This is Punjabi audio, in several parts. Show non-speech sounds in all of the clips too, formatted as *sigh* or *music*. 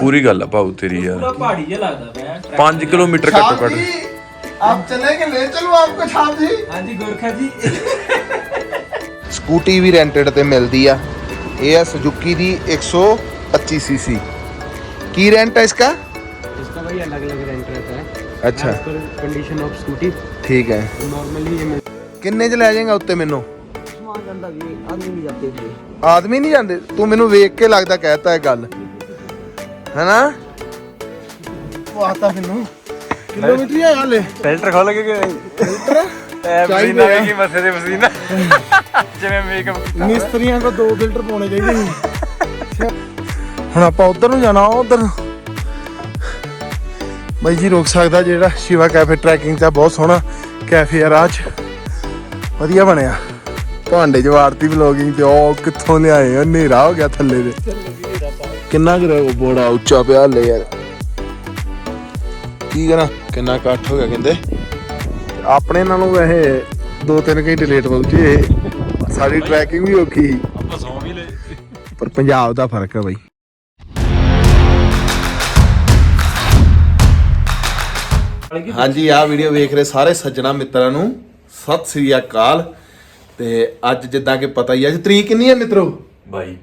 ਪੂਰੀ ਗੱਲ ਆ ਭਾਉ ਤੇਰੀ ਯਾਰ। ਪਹਾੜੀ ਜਿਹਾ ਲੱਗਦਾ ਪਿਆ 5 ਕਿਲੋਮੀਟਰ ਘੱਟੋ ਘੱਟ। आप चले के ले चलो आपको छाप जी ਹਾਂਜੀ ਗੁਰਖਾ ਜੀ। ਸਕੂਟੀ ਵੀ ਰੈਂਟਡ ਤੇ ਮਿਲਦੀ ਆ। ਇਹ ਆ ਸੁਜ਼ੂਕੀ ਦੀ 125 ਸੀਸੀ ਕੀ ਰੈਂਟ ਹੈ ਇਸਕਾ? इसका भाई अलग अलग रेंट रहता है अच्छा कंडीशन ऑफ स्कूटी ठीक है नॉर्मली ये मिल ਕਿੰਨੇ ਚ ਲੈ ਜਾਏਗਾ ਉੱਤੇ ਮੈਨੂੰ? आदमी नहीं जाते आदमी ਨਹੀਂ ਜਾਂਦੇ? ਤੂੰ ਮੈਨੂੰ ਵੇਖ ਕੇ ਲੱਗਦਾ ਕਹਿਤਾ ਇਹ ਗੱਲ। ਹੈਨਾ? ਵਾਤਾ ਮੈਨੂੰ। ਕਿਲੋਮੀਟਰ ਹੀ ਆ ਹਾਲੇ। ਫਿਲਟਰ ਖੋਲ ਕੇ ਚਾਹੀਦੇ ਆ। ਕੀ ਮੱਥੇ ਦੇ ਪਸੀਨਾ *laughs* ਜਿਵੇਂ ਮੇਕਅਪ ਮਿਸਤਰੀਆਂ ਕੋ ਦੋ ਫਿਲਟਰ ਪਾਉਣੇ ਚਾਹੀਦੇ ਸੀ ਹੁਣ ਆਪਾਂ ਉਧਰ ਨੂੰ ਜਾਣਾ ਉਧਰ ਬਾਈ ਜੀ ਰੋਕ ਸਕਦਾ ਜਿਹੜਾ ਸ਼ਿਵਾ ਕੈਫੇ ਟਰੈਕਿੰਗ ਦਾ ਬਹੁਤ ਸੋਹਣਾ ਕੈਫੇ ਆ 'ਚ ਵਧੀਆ ਬਣਿਆ। ਭਾਂਡੇ ਜਵਾਰਤੀ ਵਲੋਗਿੰਗ ਤੇ ਉਹ ਕਿੱਥੋਂ ਲਿਆਏ ਹਨੇਰਾ ਹੋ ਗਿਆ ਥੱਲੇ ਦੇ। ਕਿੰਨਾ ਕੁ ਬੋੜਾ ਉੱਚਾ ਪਿਆ ਹਲੇ ਯਾਰ। ਕੀ ਕਰਾਂ? ਕਿੰਨਾ ਇਕੱਠ ਹੋ ਗਿਆ ਕਹਿੰਦੇ? ਆਪਣੇ ਨਾਲੋਂ ਵੈਸੇ 2-3 ਘੰਟੇ ਲੇਟ ਪਹੁੰਚੇ ਸਾਡੀ ਟਰੈਕਿੰਗ ਵੀ ਔਖੀ ਸੀ। ਆਪਾਂ ਸੌਂ ਵੀ ਲੈ ਪਰ ਪੰਜਾਬ ਦਾ ਫ਼ਰਕ ਹੈ ਬਾਈ। ਹਾਂਜੀ ਆਹ ਵੀਡੀਓ ਵੇਖ ਰਹੇ ਸਾਰੇ ਸੱਜਣਾ ਮਿੱਤਰਾਂ ਨੂੰ। ਸਤਿ ਸ੍ਰੀ ਅਕਾਲ। ਤੇ ਅੱਜ ਜਿੱਦਾਂ ਕਿ ਪਤਾ ਹੀ ਹੈ ਅੱਜ ਤਰੀਕ ਕਿੰਨੀ ਹੈ ਮਿੱਤਰੋ? ਬਾਈ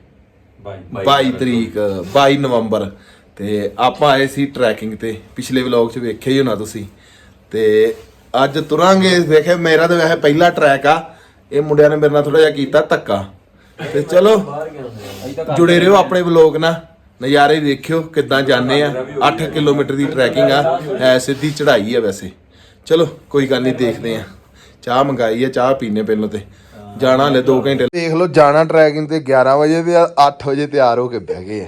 22 ਤਰੀਕ 22 ਨਵੰਬਰ। ਤੇ ਆਪਾਂ ਆਏ ਸੀ ਟਰੈਕਿੰਗ ਤੇ ਪਿਛਲੇ ਵਲੌਗ 'ਚ ਵੇਖਿਆ ਹੀ ਹੋਣਾ ਤੁਸੀਂ। ਤੇ ਅੱਜ ਤੁਰਾਂਗੇ ਵੇਖੇ ਮੇਰਾ ਤਾਂ ਵੈਸੇ ਪਹਿਲਾ ਟਰੈਕ ਆ। ਇਹ ਮੁੰਡਿਆਂ ਨੇ ਮੇਰੇ ਨਾਲ ਥੋੜਾ ਜਿਹਾ ਕੀਤਾ ਧੱਕਾ। ਤੇ ਚਲੋ ਜੁੜੇ ਰਹੋ ਆਪਣੇ ਵਲੌਗ ਨਾਲ। ਨਜ਼ਾਰੇ ਵੇਖਿਓ ਕਿੱਦਾਂ ਜਾਂਦੇ ਆ। 8 ਕਿਲੋਮੀਟਰ ਦੀ ਟਰੈਕਿੰਗ ਆ। ਹੈ ਸਿੱਧੀ ਚੜ੍ਹਾਈ ਆ ਵੈਸੇ। ਚਲੋ ਕੋਈ ਗੱਲ ਨਹੀਂ ਦੇਖਦੇ ਆ। ਚਾਹ ਮੰਗਾਈ ਆ ਚਾਹ ਪੀਨੇ ਪਹਿਲਾਂ ਤੇ। ਜਾਣਾ ਹਲੇ 2 ਘੰਟੇ ਦੇਖ ਲਓ ਜਾਣਾ ਟਰੈਕਿੰਗ ਤੇ 11 ਵਜੇ ਤੇ 8 ਵਜੇ ਤਿਆਰ ਹੋ ਕੇ ਬਹਿ ਗਏ ਆ।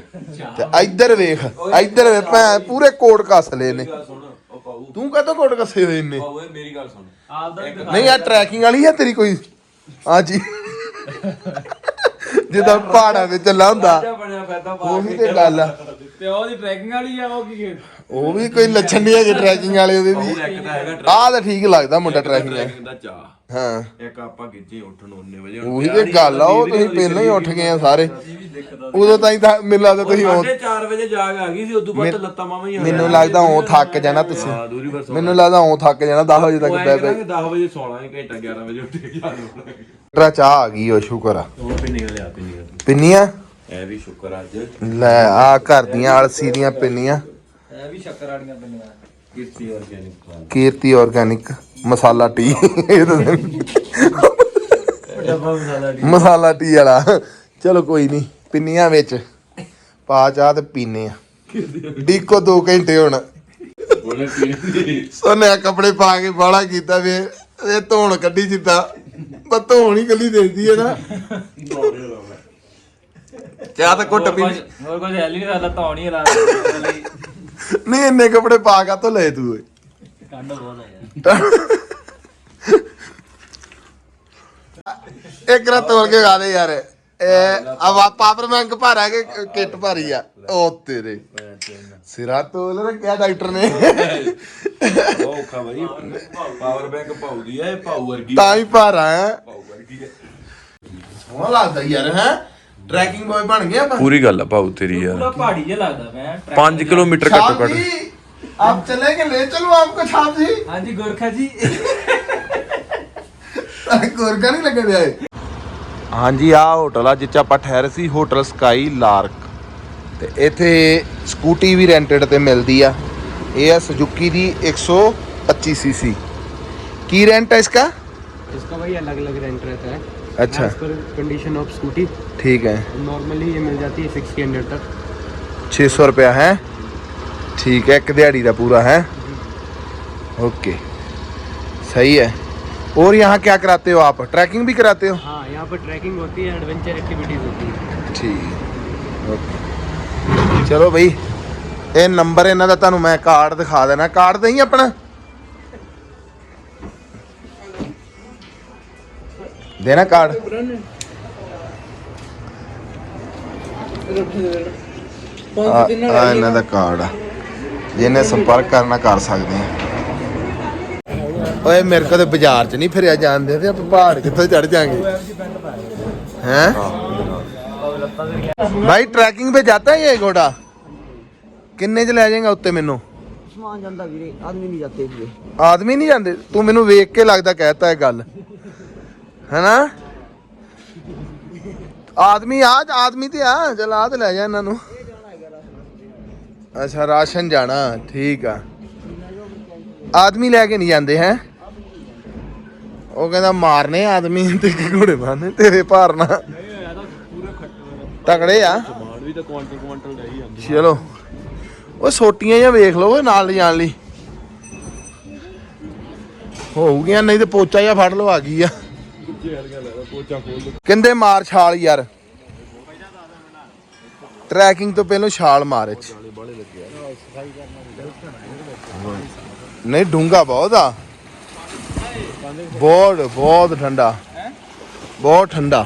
ਤੇ ਇੱਧਰ ਵੇਖ ਇੱਧਰ ਵੇਖ ਭੈਣ ਪੂਰੇ ਕੋਟ ਕੱਸ ਲਏ ਨੇ। ਤੂੰ ਕਹਤੋ ਕੋਟ ਕੱਸੇ ਹੋਏ ਨੇ ਮੇਰੀ ਗੱਲ ਸੁਣ। ਨਹੀਂ ਆ ਟਰੈਕਿੰਗ ਵਾਲੀ ਆ ਤੇਰੀ ਕੋਈ? ਹਾਂਜੀ। ਜਿੱਦਾਂ ਪਹਾੜਾਂ ਤੇ ਚੱਲਾ ਹੁੰਦਾ। ਉਹੀ ਤੇ ਗੱਲ ਆ। ਤੇ ਉਹ ਦੀ ਟਰੈਕਿੰਗ ਵਾਲੀ ਆ ਉਹ ਕੀ ਉਹ ਵੀ ਕੋਈ ਲੱਛਣ ਨਹੀਂ ਹੈਗੇ ਟਰੈਕਿੰਗ ਵਾਲੇ ਉਹਦੇ ਵੀ। ਆਹ ਤਾਂ ਠੀਕ ਲੱਗਦਾ ਮੁੰਡਾ ਟਰੈਕਿੰਗ ਦਾ ਚਾਹ ਹਾਂ। ਇੱਕ ਆਪਾਂ ਗਿੱਜੇ ਉੱਠਣ 19 ਵਜੇ ਉਹੀ ਤੇ ਗੱਲ ਆ ਉਹ ਤੁਸੀਂ ਪਹਿਲਾਂ ਹੀ ਉੱਠ ਗਏ ਆ ਸਾਰੇ। ਉਦੋਂ ਤਾਈਂ ਤਾਂ ਮੈਨੂੰ ਲੱਗਦਾ ਤੁਸੀਂ ਉਹ 4 ਵਜੇ ਜਾਗ ਆ ਗਈ ਸੀ ਉਦੋਂ ਬਾਅਦ ਲੱਤਾਂ ਮਾਵਾਂ ਹੀ ਮੈਨੂੰ ਲੱਗਦਾ ਉਹ ਥੱਕ ਜਾਣਾ ਤੁਸੀਂ। ਦੂਰੀ ਵਰਸ ਮੈਨੂੰ ਲੱਗਦਾ ਉਹ ਥੱਕ ਜਾਣਾ 10 ਵਜੇ ਤੱਕ ਬੈ ਬੈ 10 ਵਜੇ ਸੌਣਾ ਘੰਟਾ 11 ਵਜੇ ਉੱਠ ਕੇ ਜਾਣਾ। ਤੇਰਾ ਚਾਹ ਆ ਗਈ ਉਹ ਸ਼ੁਕਰ ਆ। ਉਹ ਪਿੰਨੀ ਲਿਆ ਪਿੰਨੀ ਪਿੰਨੀਆਂ? ਐ ਵੀ ਸ਼ੁਕਰ ਅੱਜ। ਲੈ ਆ ਘਰ ਦੀਆਂ ਆਲਸੀ ਦੀਆਂ ਪਿੰਨੀਆਂ। ਇਹ ਵੀ ਸ਼ੱਕਰ ਵਾਲੀਆਂ ਬਣੀਆਂ Kirti organic Kirti organic masala tea. ਇਹ ਤਾਂ *laughs* ਡੱਬਾ ਮਸਾਲਾ ਮਸਾਲਾ ਟੀ ਵਾਲਾ। ਚਲੋ ਕੋਈ ਨਹੀਂ ਪਿੰਨੀਆਂ ਵਿੱਚ ਪਾ ਚਾਹ ਤੇ ਪੀਨੇ ਆ। ਡੀਕੋ 2 ਘੰਟੇ ਹੁਣ। ਸੋਨੇ ਕੱਪੜੇ ਪਾ ਕੇ ਬਾਲਾ ਕੀਤਾ ਵੇ। ਇਹ ਧੋਣ ਕੱਢੀ ਜਿੱਦਾਂ। ਪਰ ਧੋਣ ਹੀ ਕੱਲੀ ਦੇਦੀ ਹੈ ਨਾ। ਚਾਹ ਤਾਂ ਘੁੱਟ ਪੀ ਹੋਰ ਕੁਝ ਹੈ ਨਹੀਂ ਸਾਡਾ ਤੌਣੀ ਲਾ ਨਹੀਂ ਇੰਨੇ ਕੱਪੜੇ ਪਾ ਕਾ ਤੋਂ ਲੈ ਤੂੰ ਓਏ? ਬਹੁਤ ਆ ਯਾਰ। *laughs* ਇੱਕ ਰਾ ਤੋੜ ਕੇ ਗਾ ਦੇ ਯਾਰ। ਇਹ ਆ ਪਾਪਰ ਮੰਗ ਭਾਰਾ ਕੇ ਕਿੱਟ ਭਾਰੀ ਆ। ਉਹ ਤੇਰੇ। ਸਿਰਾ ਤੋਲ ਰੱਖਿਆ ਡਾਕਟਰ ਨੇ। ਉਹ ਔਖਾ ਬਾਈ। ਪਾਵਰ ਬੈਂਕ ਪਾਉ ਦੀ ਐ ਪਾਉ ਵਰਗੀ ਤਾਂ ਹੀ ਭਾਰਾ ਹੈ। ਪਾਉ ਵਰਗੀ ਸੋਹਣਾ ਲੱਗਦਾ ਯਾਰ ਹੈ? ਟਰੈਕਿੰਗ ਬॉय ਬਣ ਗਿਆ ਆਪਾਂ। ਪੂਰੀ ਗੱਲ ਆ ਭਾਉ ਤੇਰੀ ਪੂਰਾ ਯਾਰ। ਪਹਾੜੀ ਜਿਹਾ ਲੱਗਦਾ ਪਿਆ 5 ਕਿਲੋਮੀਟਰ ਘੱਟੋ ਘੱਟ। आप चलेंगे ले चलो आपको छाप जी हाँ जी गोरखा जी। गोरखा नहीं लगे जाए हाँ जी आ होटल आ ਹੋਟਲ आप ठहरे ਆਪਾਂ होटल स्काई लार्क। तो इतने स्कूटी भी रेंटेड ਵੀ मिलती है ਮਿਲਦੀ है सुजुकी की एक सौ पच्ची सी सी। की रेंट है इसका? इसका भाई अलग अलग रेंट रहता है। अच्छा। कंडीशन ऑफ़ स्कूटी ठीक है। नॉर्मली ये मिल जाती है सिक्स के हंड्रेड तक। छः सौ रुपया है। ठीक है एक दिहाड़ी का पूरा है ओके सही है और यहाँ क्या कराते हो आप ट्रैकिंग भी कराते हो हाँ यहाँ पर ट्रैकिंग होती है एडवेंचर एक्टिविटीज होती है ਠੀਕ ਓਕੇ ਚਲੋ ਬਈ ਇਹ ਨੰਬਰ ਇਹਨਾਂ ਦਾ ਤੁਹਾਨੂੰ ਮੈਂ ਕਾਰਡ ਦਿਖਾ ਦੇਣਾ ਕਾਰਡ ਦੇਈ ਆਪਣਾ ਦੇਣਾ ਕਾਰਡ ਆ ਆ ਇਹਨਾਂ ਦਾ ਕਾਰਡ ਆ ਜਿਹਨੇ ਸੰਪਰਕ ਕਰਨਾ ਕਰ ਸਕਦੇ ਆ। ਓਏ ਮੇਰੇ ਕੋਲ ਬਾਜ਼ਾਰ 'ਚ ਨਹੀਂ ਫਿਰਿਆ ਜਾਂਦੇ ਤੇ ਆਪਾਂ ਪਹਾੜ ਕਿੱਥੇ ਚੜ ਜਾਾਂਗੇ? ਹੈ? ਭਾਈ ਟਰੈਕਿੰਗ 'ਤੇ ਜਾਂਦਾ ਹੈ ਇਹ ਘੋੜਾ? ਕਿੰਨੇ 'ਚ ਲੈ ਜਾਏਗਾ ਉੱਤੇ ਮੈਨੂੰ? ਆਦਮੀ ਨਹੀਂ ਜਾਂਦੇ ਤੂੰ ਮੈਨੂੰ ਵੇਖ ਕੇ ਲੱਗਦਾ ਕਹਿਤਾ ਇਹ ਗੱਲ। ਹੈਨਾ? ਆਦਮੀ ਆ ਆਦਮੀ ਤੇ ਆ ਚਲ ਆ ਤੇ ਲੈ ਜਾ ਇਹਨਾਂ ਨੂੰ। ਅੱਛਾ, ਰਾਸ਼ਨ ਜਾਣਾ, ਠੀਕ ਆ। ਆਦਮੀ ਲੈ ਕੇ ਨਹੀਂ ਜਾਂਦੇ, ਹੈ? ਉਹ ਕਹਿੰਦਾ, ਮਾਰਨੇ ਆਦਮੀ ਤੇ ਘੋੜੇ ਮਾਰਨੇ, ਤੇਰੇ ਭਾਰਨਾ ਤਕੜੇ ਆ। ਸਮਾਨ ਵੀ ਤਾਂ ਕੁਆਂਟਲ ਕੁਆਂਟਲ ਦਾ ਹੀ ਆਉਂਦਾ ਚਲੋ। ਉਹ ਛੋਟੀਆਂ ਜਾਂ ਵੇਖ ਲਓ ਨਾਲ ਜਾਣ ਲਈ। ਹੋਊਗੀਆਂ, ਨਹੀਂ ਤੇ ਪੋਚਾ ਜਾਂ ਫੜ ਲਓ, ਆ ਗਈ ਆ। ਕਹਿੰਦੇ, ਮਾਰ ਛਾਲ ਯਾਰ। ਟਰੈਕਿੰਗ ਤੋਂ ਪਹਿਲਾਂ ਛਾਲ ਮਾਰ 'ਚ ਨਹੀਂ ਡੂੰਗਾ ਬਹੁਤ ਆ। ਬਹੁਤ ਬਹੁਤ ਠੰਡਾ। ਬਹੁਤ ਠੰਡਾ।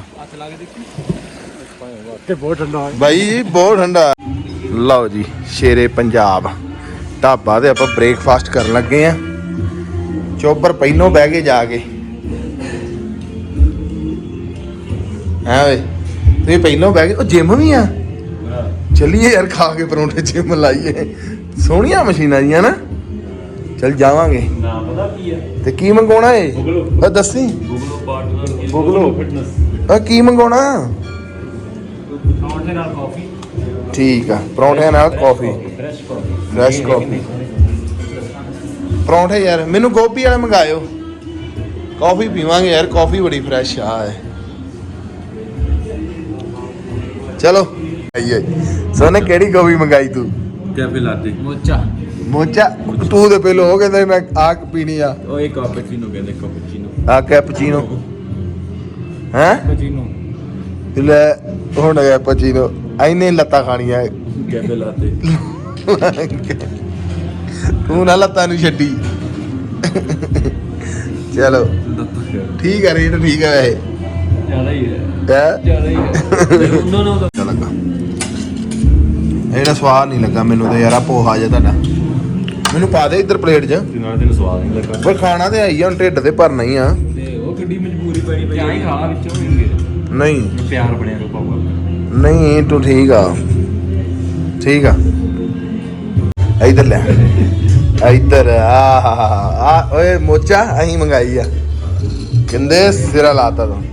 ਕੇ ਬਹੁਤ ਠੰਡਾ ਬਾਈ ਜੀ, ਬਹੁਤ ਠੰਡਾ। ਲਓ ਜੀ, ਸ਼ੇਰੇ ਪੰਜਾਬ। ਢਾਬਾ ਤੇ ਆਪਾਂ ਬ੍ਰੇਕਫਾਸਟ ਕਰਨ ਲੱਗੇ ਆ। ਚੋਬਰ ਪਹਿਲੋਂ ਬਹਿ ਕੇ ਜਾ ਕੇ। ਹਾਂ ਵੇ ਤੁਸੀਂ ਪਹਿਲੋਂ ਬਹਿ ਕੇ ਉਹ ਜਿਮ ਵੀ ਆ? ਚੱਲੀਏ ਯਾਰ ਖਾ ਕੇ ਪਰੌਂਠੇ ਜਿਮ ਲਾਈਏ। ਸੋਹਣੀਆਂ ਮਸ਼ੀਨਾਂ ਜੀਆਂ ਨਾ। ਚੱਲ ਜਾਵਾਂਗੇ। ਨਾ ਪਤਾ ਕੀ ਹੈ ਤੇ ਕੀ ਮੰਗਾਉਣਾ ਏ? ਉਹ ਦੱਸੀ। ਗੂਗਲੋ ਪਾਰਟਨਰ ਗੂਗਲੋ। ਫਿਟਨੈਸ ਉਹ ਕੀ ਮੰਗਾਉਣਾ? ਪਰੌਂਠੇ ਨਾਲ ਕਾਫੀ ਠੀਕ ਆ ਪਰੌਂਠਿਆਂ ਨਾਲ ਕਾਫੀ ਫਰੈਸ਼ ਕਾਫੀ ਫਰੈਸ਼ ਕਾਫੀ ਪਰੌਂਠੇ? ਯਾਰ ਮੈਨੂੰ ਗੋਭੀ ਵਾਲੇ ਮੰਗਾਇਓ। ਕਾਫੀ ਪੀਵਾਂਗੇ ਯਾਰ ਕਾਫੀ ਬੜੀ ਫਰੈਸ਼ ਆ ਹੈ ਚਲੋ। ਆਈਏ ਸੋਨੇ ਕਿਹੜੀ ਗੋਭੀ ਮੰਗਾਈ ਤੂੰ? ਕੈਫੇ ਲਾਤੇ। ਮੋਚਾ। ਮੋਚਾ? ਤੂੰ ਤੇ ਪਹਿਲਾਂ ਉਹ ਕਹਿੰਦਾ ਮੈਂ ਆ ਪੀਣੀ ਆ। ਉਹ ਇੱਕ ਕਾਪੂਚੀਨੋ ਕਹਿੰਦੇ ਕਾਪੂਚੀਨੋ ਆ ਕੈਪਚੀਨੋ ਹੈ? ਕਚੀਨੋ ਲੈ ਹੁਣ ਕੈਪਚੀਨੋ ਐਨੇ ਲੱਤਾਂ ਖਾਣੀਆਂ। ਕੈਫੇ ਲਾਤੇ। ਤੂੰ ਨਾ ਲੱਤਾਂ ਨੂੰ ਛੱਡੀ। ਚਲੋ। ਠੀਕ ਹੈ ਰੇਟ ਠੀਕ ਹੈ ਵੈਸੇ। ਜ਼ਿਆਦਾ ਹੀ ਹੈ। ਹੈ? ਜ਼ਿਆਦਾ ਹੀ ਹੈ। *laughs* ਉਹਨਾਂ ਨੂੰ ਇਹਦਾ ਸਵਾਦ ਨਹੀਂ ਲੱਗਾ ਮੈਨੂੰ ਤੇ ਯਾਰ ਆ ਪੋਹਾ ਜਿਹਾ ਤੁਹਾਡਾ। ਮੈਨੂੰ ਪਾ ਦੇ ਇੱਧਰ ਪਲੇਟ 'ਚ। ਨਾਲ ਤੈਨੂੰ ਸਵਾਦ ਨਹੀਂ ਲੱਗਾ। ਪਰ ਖਾਣਾ ਤੇ ਆਈ ਆ ਹੁਣ ਢਿੱਡ ਤੇ ਭਰਨਾ ਹੀ ਆ। ਤੇ ਉਹ ਕਿੱਡੀ ਮਜਬੂਰੀ ਪੈਣੀ ਪਈ ਚਾਹੀ ਖਾ ਵਿੱਚੋਂ ਵੀ। ਨਹੀਂ। ਪਿਆਰ ਬਣਿਆ ਰੋ ਪਾਊਗਾ। ਨਹੀਂ ਤੂੰ ਠੀਕ ਆ। ਠੀਕ ਆ। ਇੱਧਰ ਲੈ। ਇੱਧਰ ਆ ਓਏ ਮੋਚਾ ਅਹੀਂ ਮੰਗਾਈ ਆ। ਕਹਿੰਦੇ ਸਿਰਾ ਲਾਤਾ ਤੂੰ।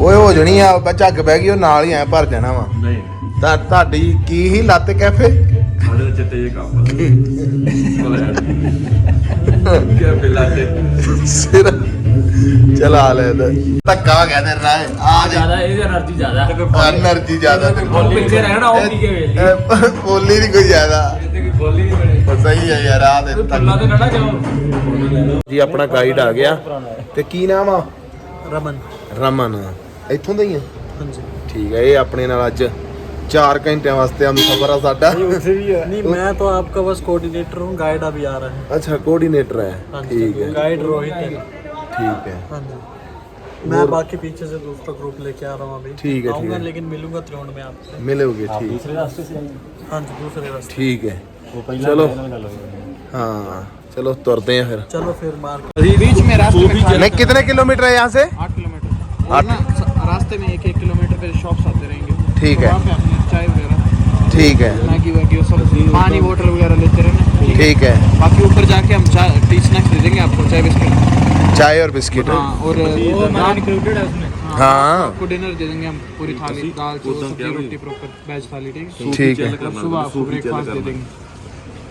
ਓਏ ਹੋ ਜਣੀ ਆ ਬੱਚਾ ਝੱਗ ਬਹਿ ਗਈ ਉਹ ਨਾਲ ਹੀ ਐ ਭਰ ਜਾਣਾ ਵਾ। ਨਹੀਂ। ਤਾਂ ਤੁਹਾਡੀ ਕੀ ਹੀ ਲੱਤ ਕੈਫੇ? ਸਾਡੇ ਵਿੱਚ ਤੇ ਕੰਮ ਕੀ ਬਿਲਾ ਤੇ। ਸਿਰ। ਚਲਾ ਲੈ ਇਹਦਾ। ਧੱਕਾ ਕਹਿੰਦੇ ਨਾ ਆ ਜ਼ਿਆਦਾ ਇਹਦੀ એનર્ਜੀ ਜ਼ਿਆਦਾ। ਐਨਰਜੀ ਜ਼ਿਆਦਾ। ਤੇ ਪਿੱਛੇ ਰਹਿਣਾ ਉਹ ਪੀ ਕੇ ਵੇਲੀ ਬੋਲੀ ਨਹੀਂ ਕੋਈ ਜ਼ਿਆਦਾ। ਬੋਲੀ ਨਹੀਂ ਬਣੀ ਪਰ ਸਹੀ ਹੈ ਯਾਰ ਆ ਦੇ ਫੁੱਲਾਂ ਤੇ ਨਾ ਨਾ ਜਾਓ ਜੀ ਆਪਣਾ ਗਾਈਡ ਆ ਗਿਆ ਤੇ ਕੀ ਨਾਮ ਆ ਰਮਨ ਰਮਨ ਇੱਥੋਂ ਦਾ ਹੀ ਆ ਹਾਂਜੀ ਠੀਕ ਹੈ ਇਹ ਆਪਣੇ ਨਾਲ ਅੱਜ 4 ਘੰਟਿਆਂ ਵਾਸਤੇ ਹਮ ਸਫਰ ਆ ਸਾਡਾ नहीं मैं तो आपका बस कोऑर्डिनेटर हूँ गाइड अभी आ रहा है ਅੱਛਾ ਕੋਆਰਡੀਨੇਟਰ ਹੈ हाँ ਠੀਕ जी ਹੈ गाइड रोहित है ਠੀਕ ਹੈ हाँ जी मैं बाकी पीछे से दूसरा ग्रुप लेके आ रहा हूँ अभी ठीक है, ठीक आऊंगा है। लेकिन मिलूंगा त्रिउंड में आपसे ਮਿਲੋਗੇ ਠੀਕ ਦੂਸਰੇ ਰਾਸਤੇ ਸੇ हाँ जी दूसरे रास्ते ਠੀਕ ਹੈ ਉਹ ਪਹਿਲਾਂ ਚਲੋ। ਮੇਰੇ ਨਾਲ ਗੱਲ ਹੋਈ हाँ चलो तुरते हैं फिर चलो फिर मार्केट अभी बीच में रास्ते में खा- नहीं कितने किलोमीटर है यहाँ से आठ किलोमीटर और ना स- रास्ते में एक एक किलोमीटर पे शॉप्स आते रहेंगे ठीक तो है। वहाँ पे अपने चाय वगैरह ठीक है मैगी वैगी वो सब पानी वाटर वगैरह लेते रहना ठीक है ठीक है बाकी ऊपर जाके हम चाय टी स्नैक्स दे देंगे आपको चाय बिस्किट चाय और बिस्किट हाँ और वो मैंने रात इंक्लूडेड है उसमें हाँ आपको डिनर दे देंगे हम पूरी थाली दाल चावल सब्जी रोटी प्रॉपर वेज थाली ठीक है ठीक है और सुबह आपको ब्रेकफास्ट दे देंगे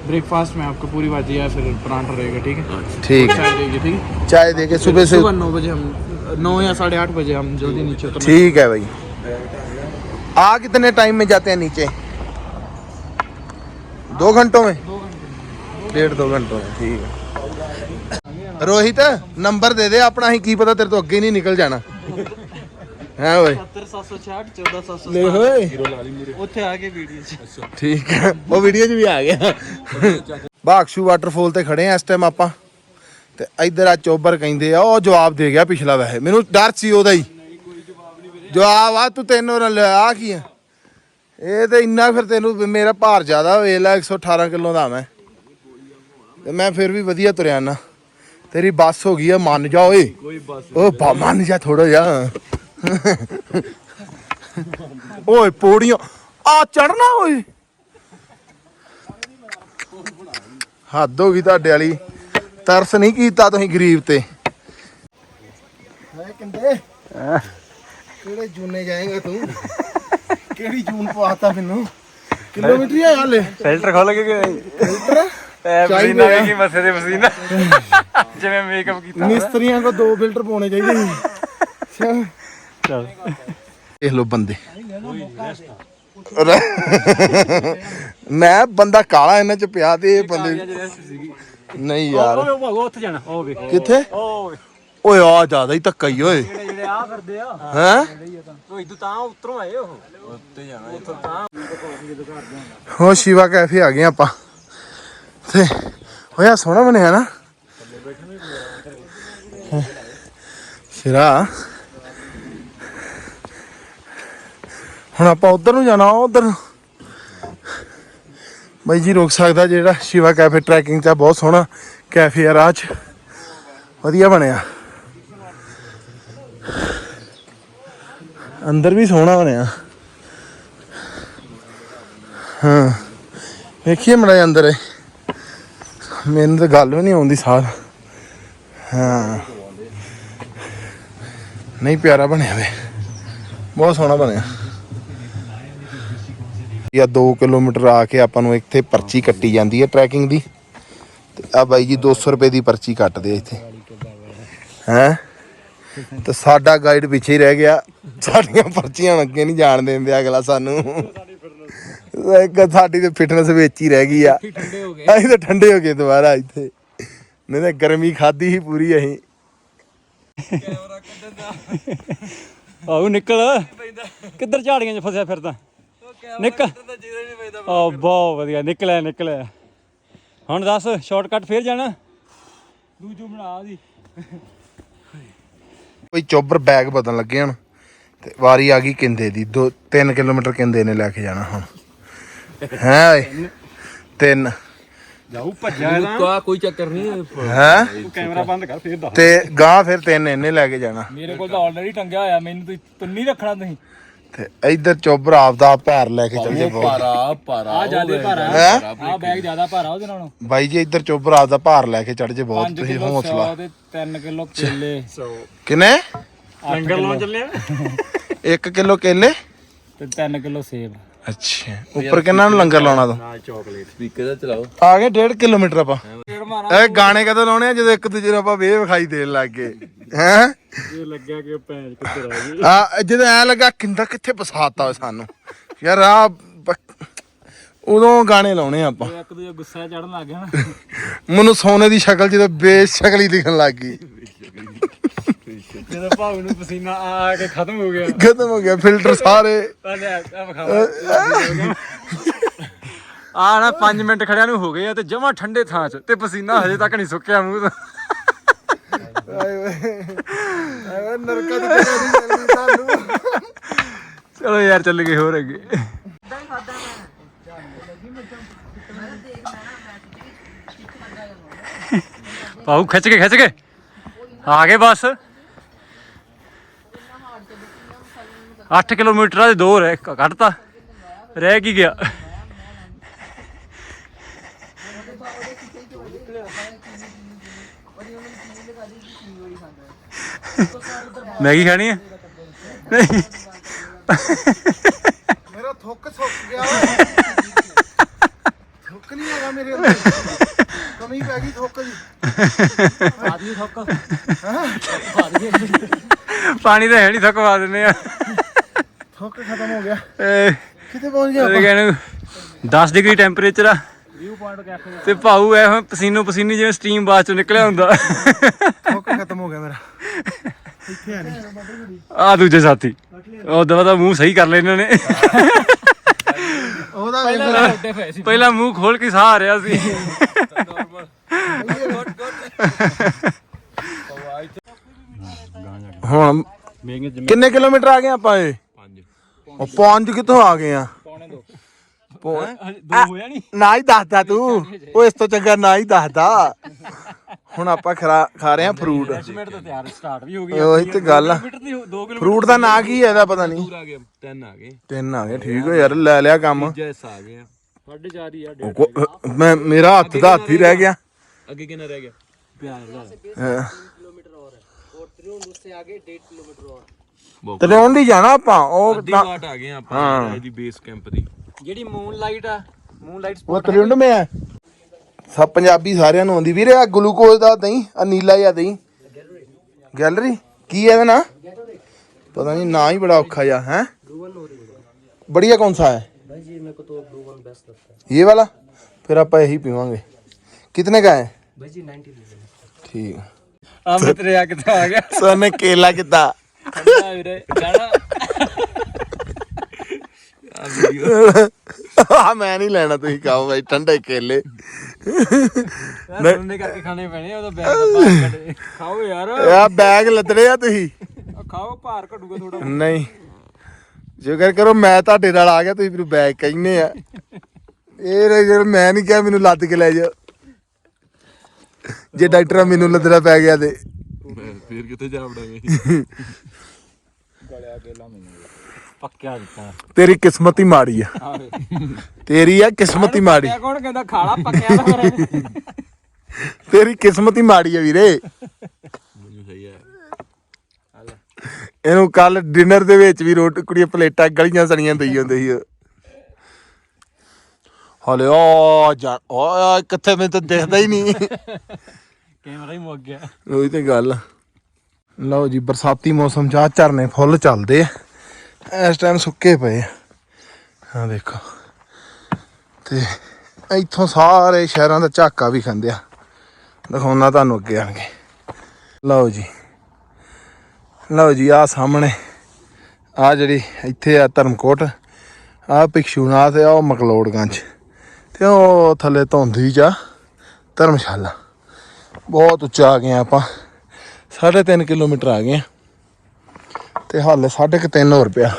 ब्रेकफास्ट में आपको पूरी बात दिया फिर परांठा रहेगा ठीक है? अच्छा। ठीक। चाय देगी ठीक है? चाय देके सुबह से सुबह नौ बजे हम नौ या साढ़े आठ बजे हम जल्दी नीचे उतरना। ठीक है भाई। आ कितने टाइम में जाते हैं नीचे? दो घंटों में? डेढ़ दो घंटों में ठीक है। रोहित नंबर दे दे अपना ही की पता तेरे तो अगे नहीं निकल जाना। ਹੈ ਓਏ। 70766 14700 ਲੈ ਓਏ ਉੱਥੇ ਆ ਕੇ ਵੀਡੀਓ ਠੀਕ ਹੈ ਉਹ ਵੀਡੀਓ 'ਚ ਵੀ ਆ ਗਿਆ। ਬਾਕਸ਼ੂ ਵਾਟਰਫਾਲ ਤੇ ਖੜੇ ਆ ਇਸ ਟਾਈਮ ਆਪਾਂ। ਤੇ ਇਧਰ ਆ ਚੋਬਰ ਕਹਿੰਦੇ ਆ ਉਹ ਜਵਾਬ ਦੇ ਗਿਆ ਪਿਛਲਾ ਵੈਸੇ। ਮੈਨੂੰ ਡਰ ਸੀ ਉਹਦਾ ਹੀ। ਜਵਾਬ ਆ ਤੂੰ ਤੈਨੂੰ ਨਾਲ ਆ ਕੀ ਆ? ਇਹ ਤੇ ਇੰਨਾ ਫਿਰ ਤੈਨੂੰ ਮੇਰਾ ਭਾਰ ਜ਼ਿਆਦਾ ਵੇਖ ਲੈ 118 ਕਿਲੋ ਦਾ ਮੈਂ। ਤੇ ਮੈਂ ਫਿਰ ਵੀ ਵਧੀਆ ਤੁਰਿਆ ਨਾ। ਤੇਰੀ ਬੱਸ ਹੋ ਗਈ ਆ ਮੰਨ ਜਾ ਓਏ। ਉਹ ਮੰਨ ਜਾ ਥੋੜਾ ਜਿਹਾ। ਓਏ ਪੌੜੀਆਂ। ਆ ਚੜਨਾ ਓਏ। ਹੱਦ ਹੋ ਗਈ ਤੁਹਾਡੇ ਵਾਲੀ। ਤਰਸ ਨਹੀਂ ਕੀਤਾ ਤੁਸੀਂ ਗਰੀਬ ਤੇ। ਹੈ ਕਿੰਦੇ ਕਿਹੜੇ ਜੂਨੇ ਜਾਏਗਾ ਤੂੰ? ਕਿਹੜੀ ਜੂਨ ਪਵਾਤਾ ਮੈਨੂੰ? ਕਿਲੋਮੀਟਰ ਹੀ ਆ ਹਲੇ। ਫਿਲਟਰ ਖੋਲ ਕੇ ਫਿਲਟਰ? ਪਸੀਨਾ ਆ। ਕੀ ਮੱਥੇ ਦੇ ਪਸੀਨਾ ਜਿਵੇਂ ਮੇਕਅਪ ਕੀਤਾ ਮਿਸਤਰੀਆਂ ਕੋ ਦੋ ਫਿਲਟਰ ਪਾਉਣੇ ਚਾਹੀਦੇ ਸੀ। *laughs* ਚਲ ਦੇਖ ਲੋ ਬੰਦੇ। ਮੈਂ ਬੰਦਾ ਕਾਲਾ ਇਹਨਾਂ ਚ ਪਿਆ ਤੇ ਇਹ ਬੰਦੇ ਨਹੀਂ ਯਾਰ। ਓਏ ਭਾਗੋ ਉੱਥੇ ਜਾਣਾ ਉਹ ਵੇਖ। ਕਿੱਥੇ? ਓਏ। ਓਏ ਆ ਜ਼ਿਆਦਾ ਹੀ ਧੱਕਾ ਹੀ ਓਏ। ਜਿਹੜੇ ਆ ਫਿਰਦੇ ਆ। ਹੈ? ਉਹ ਇਦੋਂ ਤਾਂ ਉਤਰੋਂ ਆਏ ਉਹ। ਉੱਤੇ ਜਾਣਾ ਉੱਥੋਂ ਤਾਂ ਹੋ ਸ਼ਿਵਾ ਕੈਫੇ ਆ ਗਏ ਆਪਾਂ। ਤੇ ਹੋਇਆ ਸੋਹਣਾ ਬਣਿਆ ਨਾ। ਸਿਰਾ ਹੁਣ ਆਪਾਂ ਉਧਰ ਨੂੰ ਜਾਣਾ, ਉਧਰ ਨੂੰ। ਬਾਈ ਜੀ ਰੋਕ ਸਕਦਾ ਜਿਹੜਾ ਸ਼ਿਵਾ ਕੈਫੇ ਟਰੈਕਿੰਗ ਚ ਬਹੁਤ ਸੋਹਣਾ ਕੈਫੇ ਆ ਰਾਹ ਚ। ਵਧੀਆ ਬਣਿਆ। ਅੰਦਰ ਵੀ ਸੋਹਣਾ ਬਣਿਆ। ਹਾਂ, ਵੇਖੀਏ ਮੜਾ ਅੰਦਰ। ਇਹ। ਮੈਨੂੰ ਤਾਂ ਗੱਲ ਵੀ ਨਹੀਂ ਆਉਂਦੀ ਸਾਰ। ਹਾਂ। ਨਹੀਂ, ਪਿਆਰਾ ਬਣਿਆ ਵੇ। ਬਹੁਤ ਸੋਹਣਾ ਬਣਿਆ। ਇਹ 2 ਕਿਲੋਮੀਟਰ ਆ ਕੇ ਆਪਾਂ ਨੂੰ ਇੱਥੇ ਪਰਚੀ ਕੱਟੀ ਜਾਂਦੀ ਹੈ ਟਰੈਕਿੰਗ ਦੀ। ਤੇ ਆ ਬਾਈ ਜੀ 200 ਰੁਪਏ ਦੀ ਪਰਚੀ ਕੱਟਦੇ ਆ ਇੱਥੇ। ਹੈ? ਤੇ ਸਾਡਾ ਗਾਈਡ ਪਿੱਛੇ ਹੀ ਰਹਿ ਗਿਆ। ਸਾਡੀਆਂ ਪਰਚੀਆਂ ਅੱਗੇ ਨਹੀਂ ਜਾਣ ਦਿੰਦੇ ਅਗਲਾ ਸਾਨੂੰ। ਇੱਕ ਸਾਡੀ ਤੇ ਫਿਟਨੈਸ ਵਿੱਚ ਹੀ ਰਹਿ ਗਈ ਆ। ਠੰਡੇ ਹੋ ਗਏ। ਅਸੀਂ ਤਾਂ ਠੰਡੇ ਹੋ ਗਏ ਦੁਬਾਰਾ ਇੱਥੇ। ਨਹੀਂ ਤਾਂ ਗਰਮੀ ਖਾਦੀ ਸੀ ਪੂਰੀ ਅਸੀਂ। ਆਉ ਨਿਕਲ। ਕਿੱਧਰ ਝਾੜੀਆਂ 'ਚ ਫਸਿਆ ਫਿਰਦਾ? ਨਿਕਲ ਆ ਬਹੁਤ ਵਧੀਆ ਨਿਕਲਿਆ ਨਿਕਲਿਆ। ਹੁਣ ਦੱਸ ਸ਼ਾਰਟਕਟ ਫੇਰ ਜਾਣਾ? ਦੂਜੂ ਬਣਾ ਦੀ ਕੋਈ ਚੋਬਰ ਬੈਗ ਬਦਲਣ ਲੱਗੇ ਹੁਣ ਤੇ ਵਾਰੀ ਆ ਗਈ ਕਿੰਦੇ ਦੀ। 2 3 ਕਿਲੋਮੀਟਰ ਕਿੰਦੇ ਨੇ ਲੈ ਕੇ ਜਾਣਾ ਹੁਣ। ਹੈ ਓਏ? ਤਿੰਨ। ਜਾਊ ਭੱਜਿਆ ਇਹਦਾ ਕੋਈ ਚੱਕਰ ਨਹੀਂ ਹੈ। ਕੈਮਰਾ ਬੰਦ ਕਰ ਫੇਰ ਦੱਸ। ਤੇ ਗਾਂ ਫਿਰ ਤਿੰਨ ਇਹਨੇ ਲੈ ਕੇ ਜਾਣਾ। ਮੇਰੇ ਕੋਲ ਤਾਂ ਆਲਰੇਡੀ ਟੰਗਿਆ ਹੋਇਆ ਮੈਨੂੰ ਤੁਸੀਂ ਤੁੰਨੀ ਰੱਖਣਾ ਤੁਸੀਂ। ਤੇ ਇੱਧਰ ਚੋਬਰ ਆਪਦਾ ਭਾਰ ਲੈ ਕੇ ਚੱਲ ਜੇ ਬਹੁਤ। ਆ ਜਿਆਦੇ ਭਾਰਾ। ਹੈ? ਆ ਬੈਗ ਜ਼ਿਆਦਾ ਭਾਰਾ ਉਹਦੇ ਨਾਲੋਂ। ਬਾਈ ਜੀ ਇੱਧਰ ਚੋਬਰ ਆਪਦਾ ਭਾਰ ਲੈ ਕੇ ਚੜ ਜੇ ਬਹੁਤ 5 ਤੁਸੀਂ ਕਿਲੋ ਹੌਸਲਾ। 100 ਦੇ 3 ਕਿਲੋ ਕੇਲੇ। ਕਿਨੇ? ਲੰਗਰ ਲਾਉਣ ਚੱਲੇ 1 ਕਿਲੋ ਕੇਲੇ? ਤੇ 3 ਕਿਲੋ ਸੇਬ। ਅੱਛਾ ਉੱਪਰ ਕਿੰਨਾ ਨੂੰ ਲੰਗਰ ਲਾਉਣਾ ਤੂੰ? ਸਪੀਕਰ ਦਾ ਚਲਾਓ। ਆ ਗਏ 1.5 ਕਿਲੋਮੀਟਰ ਆਪਾਂ। ਇਹ ਗਾਣੇ ਕਦੋਂ ਲਾਉਣੇ ਆ? ਜਦੋਂ ਇੱਕ ਦੂਜੇ ਨੂੰ ਆਪਾਂ ਵੇਹ ਵਿਖਾਈ ਦੇਣ ਲੱਗ ਗਏ। ਹੈ? ਇਹ ਲੱਗਿਆ ਕਿ ਭੈਣ ਕਿੱਧਰ ਆ ਗਈ? ਆ ਜਦੋਂ ਐ ਲੱਗਾ ਕਿੰਦਾ ਕਿੱਥੇ ਫਸਾਤਾ ਸਾਨੂੰ? ਯਾਰ ਆ ਉਦੋਂ ਗਾਣੇ ਲਾਉਣੇ ਆਪਾਂ। ਇੱਕ ਦੂਜੇ ਗੁੱਸਾ ਚੜਨ ਲੱਗ ਗਿਆ ਨਾ। ਮੈਨੂੰ ਸੋਨੇ ਦੀ ਸ਼ਕਲ ਜਦੋਂ ਬੇਸ਼ਕਲੀ ਦਿਖਣ ਲੱਗ ਗਈ। ਜਦੋਂ ਭਾਉ ਨੂੰ ਪਸੀਨਾ ਆ ਆ ਕੇ ਖਤਮ ਹੋ ਗਿਆ। ਖਤਮ ਹੋ ਗਿਆ ਫਿਲਟਰ ਸਾਰੇ। ਪਹਿਲੇ ਆ ਵਿਖਾਵਾ ਆ ਨਾ 5 ਮਿੰਟ ਖੜਿਆ ਨੂੰ ਹੋ ਗਏ ਆ ਤੇ ਜਮਾ ਠੰਡੇ ਥਾਂ 'ਚ ਤੇ ਪਸੀਨਾ ਹਜੇ ਤੱਕ ਨਹੀਂ ਸੁੱਕਿਆ ਮੂੰਹ ਤੋਂ। ਆਏ ਓਏ ਆਏ ਓਏ ਨਰਕਾਂ ਦੀ ਜਗ੍ਹਾ ਨਹੀਂ ਮਿਲਦੀ ਸਾਨੂੰ ਚਲੋ ਯਾਰ, ਚੱਲ ਗਏ ਹੋਰ ਅੱਗੇ। ਪਾਉ, ਖਿੱਚ ਕੇ ਖਿੱਚ ਕੇ। ਆ ਗਏ ਬਸ। 8 ਕਿਲੋਮੀਟਰ ਦੇ ਦੋ ਰਹਿ ਕੱਢਤਾ ਰਹਿ ਕੀ ਗਿਆ? ਮੈਗੀ ਖਾਣੀ ਹੈ? ਨਹੀਂ। ਮੇਰਾ ਥੁੱਕ ਸੁੱਕ ਗਿਆ ਓਏ ਥੁੱਕ ਨਹੀਂ ਹੈਗਾ ਮੇਰੇ ਅੰਦਰ। ਕਮੀ ਪੈ ਗਈ ਥੁੱਕ ਦੀ ਆਦਮੀ ਥੱਕ। ਪਾਣੀ ਤਾਂ ਹੈ ਨਹੀਂ ਥੱਕਵਾ ਦਿੰਦੇ ਆ। ਥੁੱਕ ਖਤਮ ਹੋ ਗਿਆ। ਇਹ ਕਿੱਥੇ ਪਹੁੰਚ ਗਿਆ ਇਹ ਕਹਿੰਦੇ 10 ਡਿਗਰੀ ਟੈਂਪਰੇਚਰ ਆ। ਤੇ ਭਾਊ ਐ ਹੁਣ ਪਸੀਨੋ ਪਸੀਨੀ ਜਿਵੇਂ ਸਟੀਮ ਬਾਅਦ ਚੋਂ ਨਿਕਲਿਆ ਹੁੰਦਾ। ਥੁੱਕ ਖਤਮ ਹੋ ਗਿਆ ਮੇਰਾ। ਇੱਥੇ ਆ ਨਹੀਂ ਆ ਦੂਜੇ ਸਾਥੀ। ਉਹ ਦਵਾ ਦਾ ਮੂੰਹ ਸਹੀ ਕਰ ਲਿਆ ਇਹਨਾਂ ਨੇ। ਉਹਦਾ ਵੇਖ ਲੈ ਪਹਿਲਾਂ ਮੂੰਹ ਖੋਲ ਕੇ ਸਾਹ ਆ ਰਿਹਾ ਸੀ। ਹੁਣ ਕਿੰਨੇ ਕਿਲੋਮੀਟਰ ਆ ਗਏ ਆਪਾਂ ਇਹ? 5 ਉਹ 5 ਕਿੱਥੋਂ ਆ ਗਏ ਆ? ਪੌਣੇ ਦੋ। ਹੋਇਆ ਨਹੀਂ ਨਾ ਹੀ ਦੱਸਦਾ ਤੂੰ। ਉਹ ਇਸ ਤੋਂ ਚੰਗਾ ਨਾ ਹੀ ਦੱਸਦਾ। ਹੁਣ ਆਪਾਂ ਖਰਾ ਖਾ ਰਹੇ ਆ ਫਰੂਟ ਮਿੰਟ ਤੋਂ ਤਿਆਰ ਸਟਾਰਟ ਵੀ ਹੋ ਗਈ ਉਹੀ ਤੇ ਗੱਲ ਆ। ਫਰੂਟ ਦਾ ਨਾਂ ਕੀ ਹੈ ਇਹਦਾ ਪਤਾ ਨਹੀਂ। ਦੂਰ ਆ ਗਏ ਤਿੰਨ ਆ ਗਏ। ਤਿੰਨ ਆ ਗਏ ਠੀਕ ਹੋ ਯਾਰ ਲੈ ਲਿਆ ਕੰਮ। ਜੈਸ ਆ ਗਏ ਸਾਡੇ ਜਾ ਰਹੀ ਆ ਡੇਢ ਮੈਂ ਮੇਰਾ ਹੱਥ ਦਾ ਹੱਥ ਹੀ ਰਹਿ ਗਿਆ? ਅੱਗੇ ਕਿੰਨਾ ਰਹਿ ਗਿਆ? ਪਿਆਰ ਦਾ 20 ਕਿਲੋਮੀਟਰ ਹੋਰ ਹੈ। ਔਰ ਤ੍ਰਿਉਣ ਉਸੇ ਆਗੇ 1.5 ਕਿਲੋਮੀਟਰ ਹੋਰ। ਤ੍ਰਿਉਣ ਦੀ ਜਾਣਾ ਆਪਾਂ ਉਹ ਅੱਧੀ ਘਾਟ ਆ ਗਏ ਆਪਾਂ ਇਹਦੀ ਬੇਸ ਕੈਂਪ ਦੀ। ਜਿਹੜੀ ਮੂਨ ਲਾਈਟ ਆ ਮੂਨ ਲਾਈਟ ਉਹ ਤ੍ਰਿਉਣ ਮੇ ਹੈ ਸਭ ਪੰਜਾਬੀ ਸਾਰਿਆਂ ਨੂੰ ਆਉਂਦੀ ਵੀਰੇ ਆ ਗਲੂਕੋਜ਼ ਦਾ ਦਹੀਂ ਆ ਨੀਲਾ ਜਿਹਾ ਦਹੀਂ ਗੈਲਰੀ ਕੀ ਹੈ ਇਹਦਾ ਨਾਂ ਪਤਾ ਨਹੀਂ ਨਾਂ ਹੀ ਬੜਾ ਔਖਾ ਜਿਹਾ ਹੈ बढ़िया कौन सा है भाई जी मेरे को तो ब्लू वन बेस्ट लगता है ये वाला फिर आप यही पीवांगे कितने का है भाई जी नाइन्टी रुपये ठीक ਆ ਮੈਂ ਤੇਰੇ ਆ ਕਿੱਥੇ ਆ ਗਿਆ सर ने केला कितना ਠੰਡਾ ਵੀਰੇ ਜਾਣਾ ਆ ਮੈਂ ਨਹੀਂ ਲੈਣਾ ਤੁਸੀਂ ਖਾਓ ਬਾਈ ਠੰਡੇ ਕੇਲੇ। ਸੁਣਨੇ ਕਰਕੇ ਖਾਣੇ ਪੈਣੇ ਉਹਦਾ ਬੈਗ ਦਾ ਭਾਰ ਕੱਢੇ। ਖਾਓ ਯਾਰ। ਆ ਬੈਗ ਲੱਦੜੇ ਆ ਤੁਸੀਂ। ਖਾਓ ਭਾਰ ਘਟੂਗਾ ਥੋੜਾ ਨਹੀਂ। ਜ਼ਿਕਰ ਕਰੋ ਮੈਂ ਤੁਹਾਡੇ ਨਾਲ ਆ ਗਿਆ ਤੁਸੀਂ ਮੈਨੂੰ ਬੈਗ ਕਹਿੰਦੇ ਆ। ਇਹ ਰੇ ਜਿਹੜਾ ਮੈਂ ਨਹੀਂ ਕਿਹਾ ਮੈਨੂੰ ਲੱਦ ਕੇ ਲੈ ਜਾ। ਜੇ ਡਾਕਟਰ ਮੈਨੂੰ ਲੱਦਣਾ ਪੈ ਗਿਆ ਤੇ। ਫਿਰ ਕਿੱਥੇ ਜਾ ਵੜਾਂਗੇ? *laughs* ਪੱਕਿਆ ਦਿੱਤਾ ਤੇਰੀ ਕਿਸਮਤ ਹੀ ਮਾੜੀ ਆ। ਤੇਰੀ ਆ ਕਿਸਮਤ ਹੀ ਮਾੜੀ। ਕੌਣ ਕਹਿੰਦਾ ਖਾਲਾ ਪੱਕਿਆ ਫਿਰ ਤੇਰੀ ਕਿਸਮਤ ਹੀ ਮਾੜੀ ਆ ਵੀਰੇ। ਮੈਨੂੰ ਸਹੀ ਹੈ ਇਹਨੂੰ ਕੱਲ ਡਿਨਰ ਦੇ ਵਿੱਚ ਵੀ ਰੋਟੀ ਕੁੜੀਆਂ ਪਲੇਟਾਂ ਗਲੀਆਂ ਸਣੀਆਂ ਦੇਈ ਜਾਂਦੇ ਸੀ। ਹਲੇ ਉਹ ਜਾ ਕਿੱਥੇ ਮੈਨੂੰ ਤਾਂ ਦਿਖਦਾ ਹੀ ਨਹੀਂ। ਕੈਮਰਾ ਹੀ ਮੁੱਕ ਗਿਆ। ਉਹੀ ਤੇ ਗੱਲ। ਲਓ ਜੀ ਬਰਸਾਤੀ ਮੌਸਮ ਚ ਆ ਝਰਨੇ ਫੁੱਲ ਚੱਲਦੇ ਆ। ਇਸ ਟਾਈਮ ਸੁੱਕੇ ਪਏ ਆ। ਹਾਂ ਦੇਖੋ। ਤੇ ਇੱਥੋਂ ਸਾਰੇ ਸ਼ਹਿਰਾਂ ਦਾ ਝਾਕਾ ਵੀ ਖੰਦਿਆ ਦਿਖਾਉਣਾ ਤੁਹਾਨੂੰ ਅੱਗੇ ਆਣ ਕੇ ਲਓ ਜੀ। ਲਓ ਜੀ ਆ ਸਾਹਮਣੇ ਆ ਜਿਹੜੀ ਇੱਥੇ ਆ ਧਰਮਕੋਟ ਆ ਭਿਕਸ਼ੂਨਾਥ ਆ, ਉਹ ਮਕਲੋੜਗੰਜ। ਤੇ ਉਹ ਥੱਲੇ ਧੌਂਦੀ ਚ ਆ, ਧਰਮਸ਼ਾਲਾ। ਬਹੁਤ ਉੱਚਾ ਆ ਗਏ ਆ ਆਪਾਂ। ਸਾਢੇ ਤਿੰਨ ਕਿਲੋਮੀਟਰ ਆ ਗਏ ਆ। ਤੇ ਹਾਲੇ ਸਾਢੇ ਕੁ ਤਿੰਨ ਹੋਰ ਪਿਆ।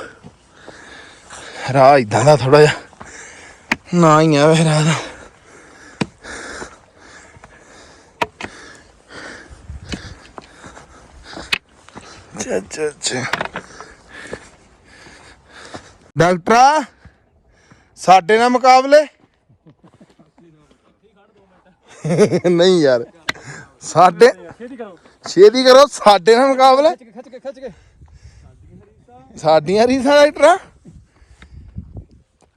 ਰਾਹ ਇਦਾਂ ਦਾ ਥੋੜਾ ਜਿਹਾ, ਨਾ ਹੀ ਆ ਵੇ ਰਾਹ ਦਾ। ਅੱਛਾ ਅੱਛਾ ਅੱਛਾ। ਡਾਕਟਰਾ, ਸਾਡੇ ਨਾਲ ਮੁਕਾਬਲੇ? ਨਹੀਂ ਯਾਰ, ਸਾਡੇ ਛੇਤੀ ਕਰੋ। ਸਾਡੇ ਨਾਲ ਮੁਕਾਬਲੇ? ਖਿੱਚ ਕੇ ਖਿੱਚ ਕੇ ਸਾਡੀਆਂ ਰੀਸਾਂ ਡਾਕਟਰਾਂ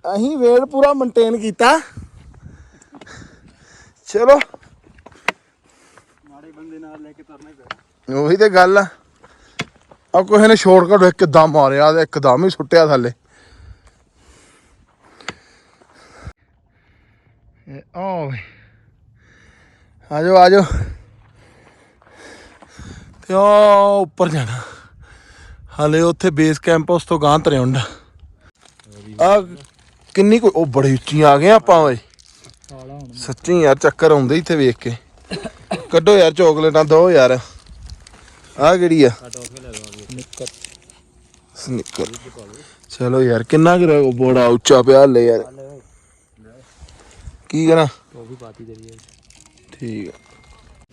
ਅਸੀਂ ਵੇਟ ਪੂਰਾ ਮੇਨਟੇਨ ਕੀਤਾ। ਚਲੋ। ਮਾੜੇ ਬੰਦੇ ਨਾਲ ਲੈ ਕੇ ਤੁਰਨਾ ਹੀ ਪੈਣਾ। ਉਹੀ ਤੇ ਗੱਲ ਆ। ਆ ਕੋਈ ਨੇ ਸ਼ਾਰਟਕਟ ਇੱਕਦਮ ਮਾਰਿਆ ਤੇ ਇੱਕਦਮ ਹੀ ਸੁੱਟਿਆ ਥੱਲੇ। ਇਹ ਓ ਵੇ। ਆਜੋ ਆਜੋ ਤੇ ਉਹ ਉੱਪਰ ਜਾਣਾ। ਹਲੇ ਉੱਥੇ ਬੇਸ ਕੈਂਪ ਉਸ ਤੋਂ ਗਾਂ ਤਰੇ ਹੁੰਦਾ ਆ। ਕਿੰਨੀ ਕੋਈ ਉਹ ਬੜੀ ਉੱਚੀ ਆ ਗਏ ਆਪਾਂ ਓਏ। ਸੱਚੀ ਯਾਰ ਚੱਕਰ ਆਉਂਦੇ ਇੱਥੇ ਵੇਖ ਕੇ। ਕੱਢੋ ਯਾਰ ਚੋਕਲੇਟਾਂ ਦੋ ਯਾਰ। ਆ ਕਿਹੜੀ ਆ? ਸਨਿਕਰ। ਚਲੋ ਯਾਰ ਕਿੰਨਾ ਕਿ ਬੜਾ ਉੱਚਾ ਪਿਆ ਲੈ ਯਾਰ। ਕੀ ਕਰਾਂ? ਉਹ ਵੀ ਪਾਤੀ ਤੇਰੀ ਠੀਕ ਆ।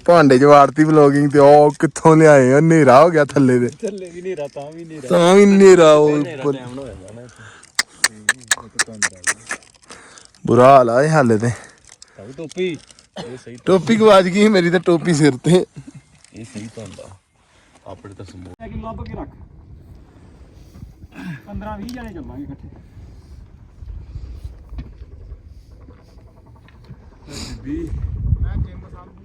ਭਾਂਡੇ ਚ ਵਾਰਤੀ ਵਲੋਗਿੰਗ ਤੇ ਉਹ ਕਿੱਥੋਂ ਲਿਆਏ ਆ? ਹਨੇਰਾ ਹੋ ਗਿਆ ਥੱਲੇ ਦੇ। ਥੱਲੇ ਵੀ ਨਹੀਂ ਰਤਾ ਵੀ ਨਹੀਂ ਤਾਂ ਵੀ ਹਨੇਰਾ ਉਹ ਉੱਪਰ। ਬੁਰਾ ਹਾਲ ਆ ਇਹ ਹਾਲੇ ਤੇ। ਤਾਂ ਟੋਪੀ। ਟੋਪੀ ਗਵਾਚ ਗਈ ਮੇਰੀ ਤਾਂ ਟੋਪੀ ਸਿਰ ਤੇ। ਇਹ ਸਹੀ ਤਾਂ ਹੁੰਦਾ। ਆਪਣੇ ਤਾਂ ਸਮੂਹ ਕਿ ਲੱਭ ਕੇ ਰੱਖ। 15 20 ਜਣੇ ਚੱਲਾਂਗੇ ਇਕੱਠੇ। ਜਿਮ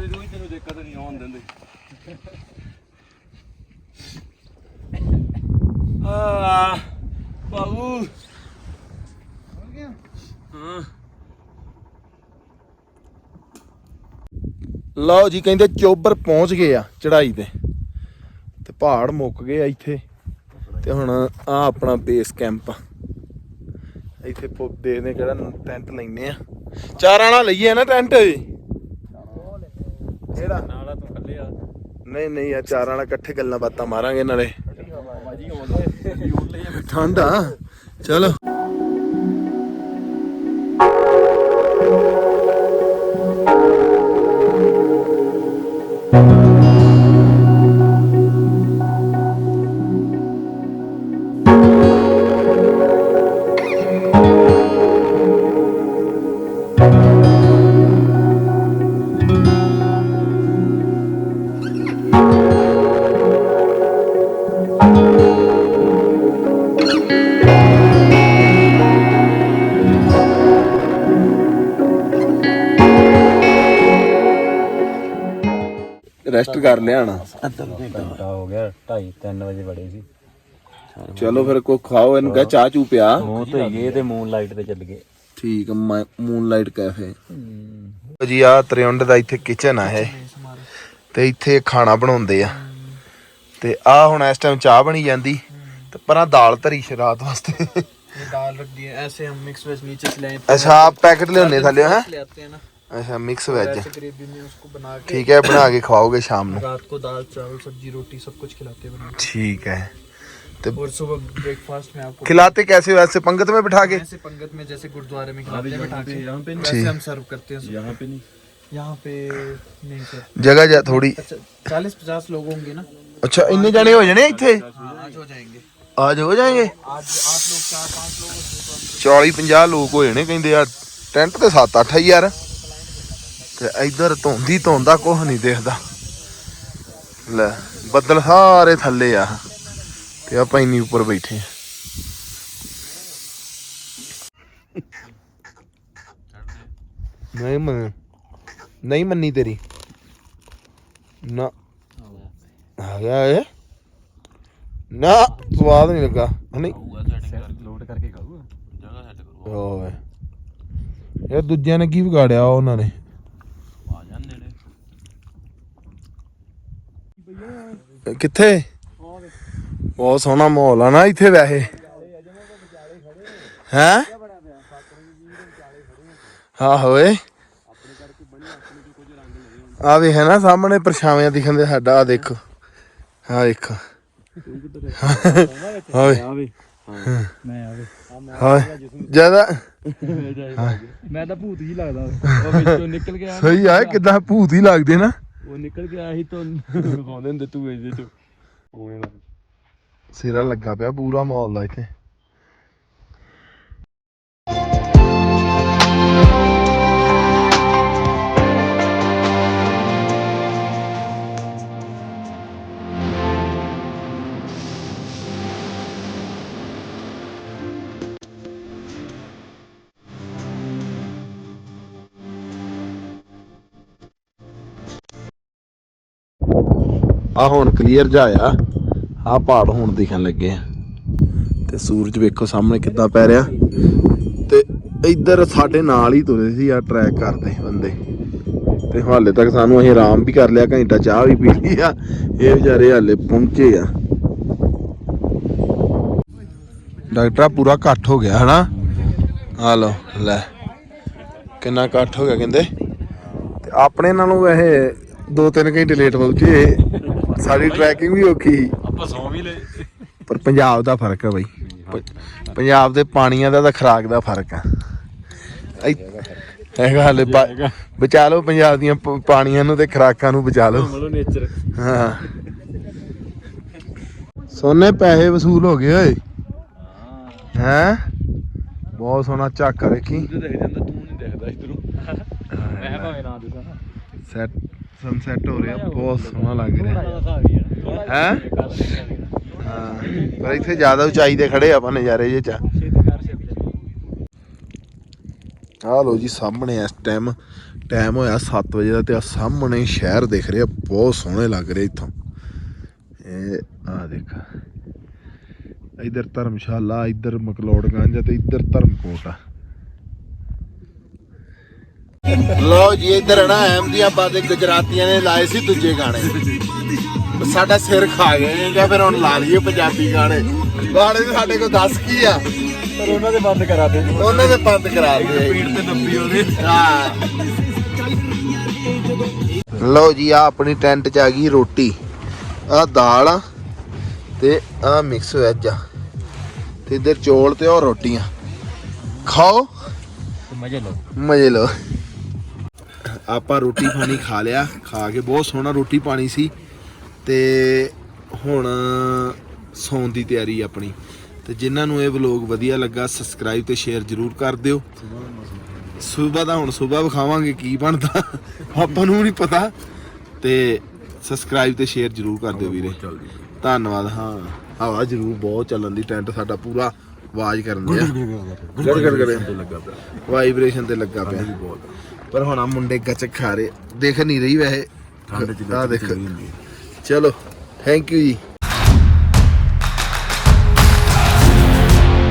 ਦੀ ਰੋਈ ਤੈਨੂੰ ਦਿੱਕਤ ਨਹੀਂ ਆਉਣ ਦਿੰਦੇ। ਆ, ਬਾਬੂ। ਲਓ ਜੀ, ਕਹਿੰਦੇ ਚੋਬਰ ਪਹੁੰਚ ਗਏ ਆ ਚੜਾਈ ਤੇ। ਤੇ ਪਹਾੜ ਮੁੱਕ ਗਏ ਆ ਇੱਥੇ। ਤੇ ਹੁਣ ਆ ਆਪਣਾ ਬੇਸ ਕੈਂਪ ਆ। ਇੱਥੇ ਪੁੱਪ ਦੇਖਦੇ ਕਿਹੜਾ ਟੈਂਟ ਲੈਨੇ ਆ। ਚਾਰਾਂ ਨਾਲ ਲਈਏ ਨਾ ਟੈਂਟ। ਕਿਹੜਾ? ਨਾਲਾ ਤੂੰ ਕੱਲੇ ਆ ਨਹੀਂ ਨਹੀਂ ਯਾਰ ਚਾਰਾਂ ਨਾਲ ਇਕੱਠੇ ਗੱਲਾਂ ਬਾਤਾਂ ਮਾਰਾਂਗੇ ਨਾਲੇ। ਠੰਡ ਆ। ਚਲੋ। ਕਰ ਲਿਆ ਨਾ। ਚਲੋ ਫਿਰ ਕੋ ਖਾਓ ਇਹਨੂੰ ਕਹ ਚਾਹ ਚੂ ਪਿਆ। ਉਹ ਤੇ ਗਏ ਤੇ ਮੂਨ ਲਾਈਟ ਤੇ ਚੱਲ ਗਏ। ਠੀਕ ਮੂਨ ਲਾਈਟ ਕੈਫੇ ਜੀ ਆ ਤਰਿਉਂਡ ਦਾ ਇੱਥੇ ਕਿਚਨ ਆ ਹੈ ਤੇ ਇੱਥੇ ਖਾਣਾ ਬਣਾਉਂਦੇ ਆ। ਤੇ ਆ ਹੁਣ ਇਸ ਟਾਈਮ ਚਾਹ ਬਣੀ ਜਾਂਦੀ। ਤੇ ਪਰਾਂ ਦਾਲ ਧਰੀ ਸ਼ਰਾਤ ਵਾਸਤੇ। ਦਾਲ ਰੱਖ ਦੀ ਐਸੇ ਹਮ ਮਿਕਸ ਵਿੱਚ ਨੀਚੇ ਲੈ ਅੱਛਾ ਪੈਕਟ ਲਿਆਉਂਦੇ ਥੱਲੇ ਹੈ? अच्छा मिक्स वेज है। ठीक है बना के खवाओगे शाम में। रात को दाल चावल सब्ज़ी रोटी सब कुछ खिलाते हैं ठीक है। तो और सुबह ब्रेकफास्ट में आपको खिलाते कैसे वैसे पंगत में बिठा के? ऐसे पंगत में जैसे गुरुद्वारे में खिलाते हैं बिठा के। यहाँ पे नहीं। वैसे हम सर्व करते हैं यहाँ पे नहीं। यहाँ पे नहीं जगह जा थोड़ी। अच्छा चालीस पचास लोग होंगे ना? अच्छा इतने जाने हो जाने इथे हाँ, आज हो जाएँगे। आज हो जाएँगे? आज आठ लोग चार पाँच लोग चाली पंजा लोग हो जाने कहंदे यार टेंट तो सत्त अठ हज़ार ਤੇ ਇਧਰ ਧੋਂਦੀ ਧੋਂਦਾ ਕੁਝ ਨਹੀਂ ਦੇਖਦਾ। ਲੈ ਬੱਦਲ ਸਾਰੇ ਥੱਲੇ ਆ। ਤੇ ਆਪਾਂ ਇੰਨੀ ਉੱਪਰ ਬੈਠੇ ਨਹੀਂ ਨਹੀਂ ਮੰਨੀ ਤੇਰੀ। ਨਾ। ਆ ਗਿਆ ਇਹ। ਨਾ ਸਵਾਦ ਨਹੀਂ ਲੱਗਾ। ਨਹੀਂ। ਲੋਡ ਕਰਕੇ ਖਾਊਗਾ ਜਗ੍ਹਾ ਸੈੱਟ ਕਰੂਗਾ ਓਏ। ਯਾਰ ਦੂਜਿਆਂ ਨੇ ਕੀ ਵਿਗਾੜਿਆ ਉਹਨਾਂ ਨੇ? ਕਿੱਥੇ? ਬਹੁਤ ਸੋਹਣਾ ਮਾਹੌਲ ਆ ਨਾ ਇੱਥੇ ਵੈਸੇ। ਹੈ? ਹਾਂ ਹੋਏ। ਆ ਵੀ ਹੈ ਨਾ ਸਾਹਮਣੇ ਪਰਛਾਵਿਆਂ ਦਿਖਣ ਦੇ ਸਾਡਾ ਆ ਦੇਖੋ। ਹਾਂ ਦੇਖੋ ਹੋਏ ਮੈਂ ਆਵੇ ਹੋਏ ਜ਼ਿਆਦਾ। ਮੈਂ ਤਾਂ ਭੂਤ ਹੀ ਲੱਗਦਾ। ਉਹ ਵਿੱਚੋਂ ਨਿਕਲ ਗਿਆ ਸਹੀ ਆ ਕਿਦਾਂ ਭੂਤ ਹੀ ਲੱਗਦੇ ਨਾ। ਉਹ ਨਿਕਲ ਗਿਆ ਸੀ ਤੋਂ ਖਾਉਂਦੇ ਹੁੰਦੇ ਤੂੰ ਇਹਦੇ ਚ। ਦਾ। ਸਿਰਾ ਲੱਗਾ ਪਿਆ ਪੂਰਾ ਮਾਹੌਲ ਦਾ ਇੱਥੇ। ਆ ਹੁਣ ਕਲੀਅਰ ਜਾ ਆ। ਆ ਪਹਾੜ ਹੁਣ ਦਿਖਣ ਲੱਗੇ ਆ। ਤੇ ਸੂਰਜ ਵੇਖੋ ਸਾਹਮਣੇ ਕਿੱਦਾਂ ਪੈ ਰਿਹਾ। ਤੇ ਇੱਧਰ ਸਾਡੇ ਨਾਲ ਹੀ ਤੁਰੇ ਸੀ ਆ ਟਰੈਕ ਕਰਦੇ ਬੰਦੇ। ਤੇ ਹਾਲੇ ਤੱਕ ਸਾਨੂੰ ਅਸੀਂ ਆਰਾਮ ਵੀ ਕਰ ਲਿਆ, ਘੰਟਾ ਚਾਹ ਵੀ ਪੀ ਲਈ ਆ। ਇਹ ਵਿਚਾਰੇ ਹਾਲੇ ਪਹੁੰਚੇ ਆ। ਡਾਕਟਰ ਪੂਰਾ ਇਕੱਠ ਹੋ ਗਿਆ, ਹਨਾ? ਆ ਲੋ ਲੈ। ਕਿੰਨਾ ਇਕੱਠ ਹੋ ਗਿਆ ਕਹਿੰਦੇ? ਤੇ ਆਪਣੇ ਨਾਲੋਂ ਵੈਸੇ 2-3 ਘੰਟੇ ਲੇਟ ਪਹੁੰਚੇ। ਸਾਡੀ ਟਰੈਕਿੰਗ ਵੀ ਔਖੀ ਸੀ। ਆਪਾਂ ਸੌਂ ਵੀ ਲਏ। ਪਰ ਪੰਜਾਬ ਦਾ ਫ਼ਰਕ ਹੈ ਬਾਈ। ਪ- ਪੰਜਾਬ ਦੇ ਪਾਣੀਆਂ ਦਾ ਤਾਂ ਖਰਾਕ ਦਾ ਫ਼ਰਕ ਆ। ਇ- ਹੈਗਾ ਹਲੇ ਬਾ- ਬਚਾ ਲਓ ਪੰਜਾਬ ਦੀਆਂ ਪ- ਪਾਣੀਆਂ ਨੂੰ ਤੇ ਖਰਾਕਾਂ ਨੂੰ ਬਚਾ ਲਓ। ਮਤਲਬ ਨੇਚਰ ਹਾਂ। ਸੋਨੇ ਪੈਸੇ ਵਸੂਲ ਹੋ ਗਏ ਓਏ। ਹੈ। ਬਹੁਤ ਸੋਹਣਾ ਝਾਕਾ ਦੇਖੀ देख ਜਾਂਦਾ ਤੂੰ ਨਹੀਂ ਦੇਖਦਾ ਇਧਰੋਂ। ਮੈਂ ਭਾਵੇਂ ਨਾ ਦਿਸਾਂ ਸੈਟ ਸਨਸੈਟ ਹੋ ਰਿਹਾ ਬਹੁਤ ਸੋਹਣਾ ਲੱਗ ਰਿਹਾ। ਹੀ ਹੈ ਪਰ ਇੱਥੇ ਜ਼ਿਆਦਾ ਉਚਾਈ ਤੇ ਖੜੇ ਆਪਾਂ ਨਜ਼ਾਰੇ ਜੇ ਚ। ਆ ਲੋ ਜੀ ਸਾਹਮਣੇ ਇਸ ਟਾਈਮ ਟਾਈਮ ਹੋਇਆ 7 ਵਜੇ ਦਾ ਤੇ ਆ ਸਾਹਮਣੇ ਸ਼ਹਿਰ ਦਿਖ ਰਿਹਾ ਬਹੁਤ ਸੋਹਣੇ ਲੱਗ ਰਹੇ ਇੱਥੋਂ। ਇਹ ਆ ਦੇਖ। ਇਧਰ ਧਰਮਸ਼ਾਲਾ ਇਧਰ ਮਕਲੋੜਗੰਜ ਤੇ ਇਧਰ ਧਰਮਕੋਟ ਆ। ਲੋ ਜੀ ਇਧਰ ਨਾ ਅਹਿਮਦੀਆਬਾਦ ਦੇ ਗੁਜਰਾਤੀਆਂ ਨੇ ਲਾਏ ਸੀ ਦੂਜੇ ਗਾਣੇ। ਸਾਡਾ ਸਿਰ ਖਾ ਗਏ ਜਾਂ ਫਿਰ ਹੁਣ ਲਾ ਲਈਏ ਪੰਜਾਬੀ ਗਾਣੇ। ਗਾਣੇ ਸਾਡੇ ਕੋਲ 10 ਕੀ ਆ? ਪਰ ਉਹਨਾਂ ਦੇ ਬੰਦ ਕਰਾ ਦੇ। ਉਹਨਾਂ ਦੇ ਬੰਦ ਕਰਾ ਦਿਓ ਪੀੜ ਤੇ ਨੱਪੀ ਉਹਦੇ। ਹਾਂ। ਲਓ ਜੀ ਆ ਆਪਣੀ ਟੈਂਟ 'ਚ ਆ ਗਈ ਰੋਟੀ। ਆ ਦਾਲ ਆ ਤੇ ਆ ਮਿਕਸ ਵੈਜ ਆ। ਤੇ ਇਧਰ ਚੌਲ ਤੇ ਉਹ ਰੋਟੀਆਂ। ਖਾਓ। ਮਜ਼ੇ ਲਓ। ਮਜ਼ੇ ਲਓ। ਆਪਾਂ ਰੋਟੀ ਪਾਣੀ ਖਾ ਲਿਆ ਖਾ ਕੇ ਬਹੁਤ ਸੋਹਣਾ ਰੋਟੀ ਪਾਣੀ ਸੀ ਤੇ ਹੁਣ ਸੌਣ ਦੀ ਤਿਆਰੀ ਆਪਣੀ। ਤੇ ਜਿਨ੍ਹਾਂ ਨੂੰ ਇਹ ਵਲੌਗ ਵਧੀਆ ਲੱਗਾ ਸਬਸਕ੍ਰਾਈਬ ਤੇ ਸ਼ੇਅਰ ਜ਼ਰੂਰ ਕਰ ਦਿਓ। ਸਵੇਰ ਦਾ ਹੁਣ ਸਵੇਰ ਵਿਖਾਵਾਂਗੇ ਕੀ ਬਣਦਾ ਆਪਾਂ ਨੂੰ ਨਹੀਂ ਪਤਾ। ਤੇ ਸਬਸਕ੍ਰਾਈਬ ਤੇ ਸ਼ੇਅਰ ਜ਼ਰੂਰ ਕਰ ਦਿਓ ਵੀਰੇ। ਧੰਨਵਾਦ ਹਾਂ ਹਵਾ ਜ਼ਰੂਰ ਬਹੁਤ ਚੱਲਣ ਦੀ ਟੈਂਟ ਸਾਡਾ ਪੂਰਾ ਆਵਾਜ਼ ਕਰਨ ਦਿਆ। ਗੜ ਗੜ ਗੜ ਤੇ ਲੱਗਾ ਪਿਆ। ਵਾਈਬ੍ਰੇਸ਼ਨ ਤੇ ਲੱਗਾ ਪਿਆ। ਪਰ ਹੁਣ ਆ ਮੁੰਡੇ ਗੱਚਕ ਖਾ ਰਹੇ। ਦੇਖ ਨਹੀਂ ਰਹੀ ਵੈਸੇ। ਠੰਡ ਚ ਆ ਦੇਖ। ਚਲੋ ਥੈਂਕ ਯੂ ਜੀ।